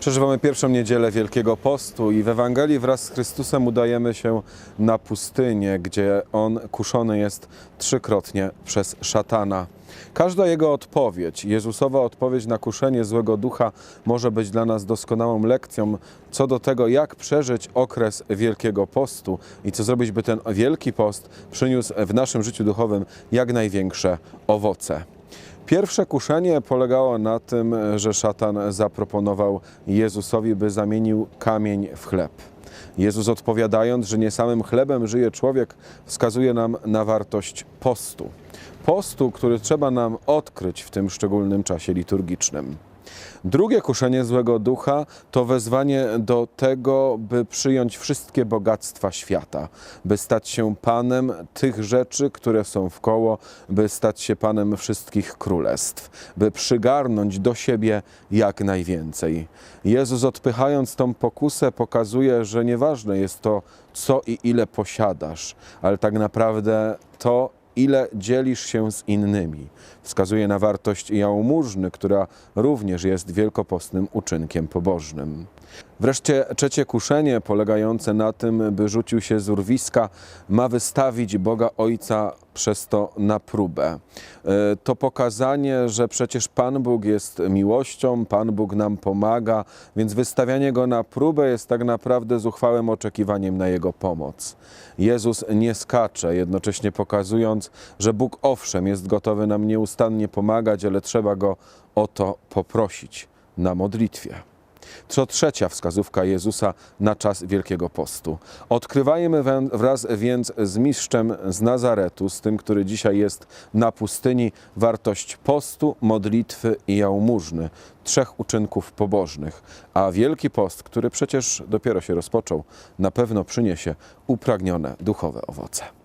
Przeżywamy pierwszą niedzielę Wielkiego Postu i w Ewangelii wraz z Chrystusem udajemy się na pustynię, gdzie On kuszony jest trzykrotnie przez szatana. Każda Jego odpowiedź, Jezusowa odpowiedź na kuszenie złego ducha może być dla nas doskonałą lekcją co do tego, jak przeżyć okres Wielkiego Postu i co zrobić, by ten Wielki Post przyniósł w naszym życiu duchowym jak największe owoce. Pierwsze kuszenie polegało na tym, że szatan zaproponował Jezusowi, by zamienił kamień w chleb. Jezus odpowiadając, że nie samym chlebem żyje człowiek, wskazuje nam na wartość postu. Postu, który trzeba nam odkryć w tym szczególnym czasie liturgicznym. Drugie kuszenie złego ducha to wezwanie do tego, by przyjąć wszystkie bogactwa świata, by stać się panem tych rzeczy, które są wkoło, by stać się panem wszystkich królestw, by przygarnąć do siebie jak najwięcej. Jezus odpychając tą pokusę pokazuje, że nieważne jest to, co i ile posiadasz, ale tak naprawdę to, ile dzielisz się z innymi. Wskazuje na wartość jałmużny, która również jest wielkopostnym uczynkiem pobożnym. Wreszcie trzecie kuszenie, polegające na tym, by rzucił się z urwiska, ma wystawić Boga Ojca przez to na próbę. E, To pokazanie, że przecież Pan Bóg jest miłością, Pan Bóg nam pomaga, więc wystawianie Go na próbę jest tak naprawdę zuchwałym oczekiwaniem na Jego pomoc. Jezus nie skacze, jednocześnie pokazując, że Bóg owszem jest gotowy nam nieustannie pomagać, ale trzeba Go o to poprosić na modlitwie. To trzecia wskazówka Jezusa na czas Wielkiego Postu. Odkrywajmy wraz więc z mistrzem z Nazaretu, z tym, który dzisiaj jest na pustyni, wartość postu, modlitwy i jałmużny, trzech uczynków pobożnych. A Wielki Post, który przecież dopiero się rozpoczął, na pewno przyniesie upragnione duchowe owoce.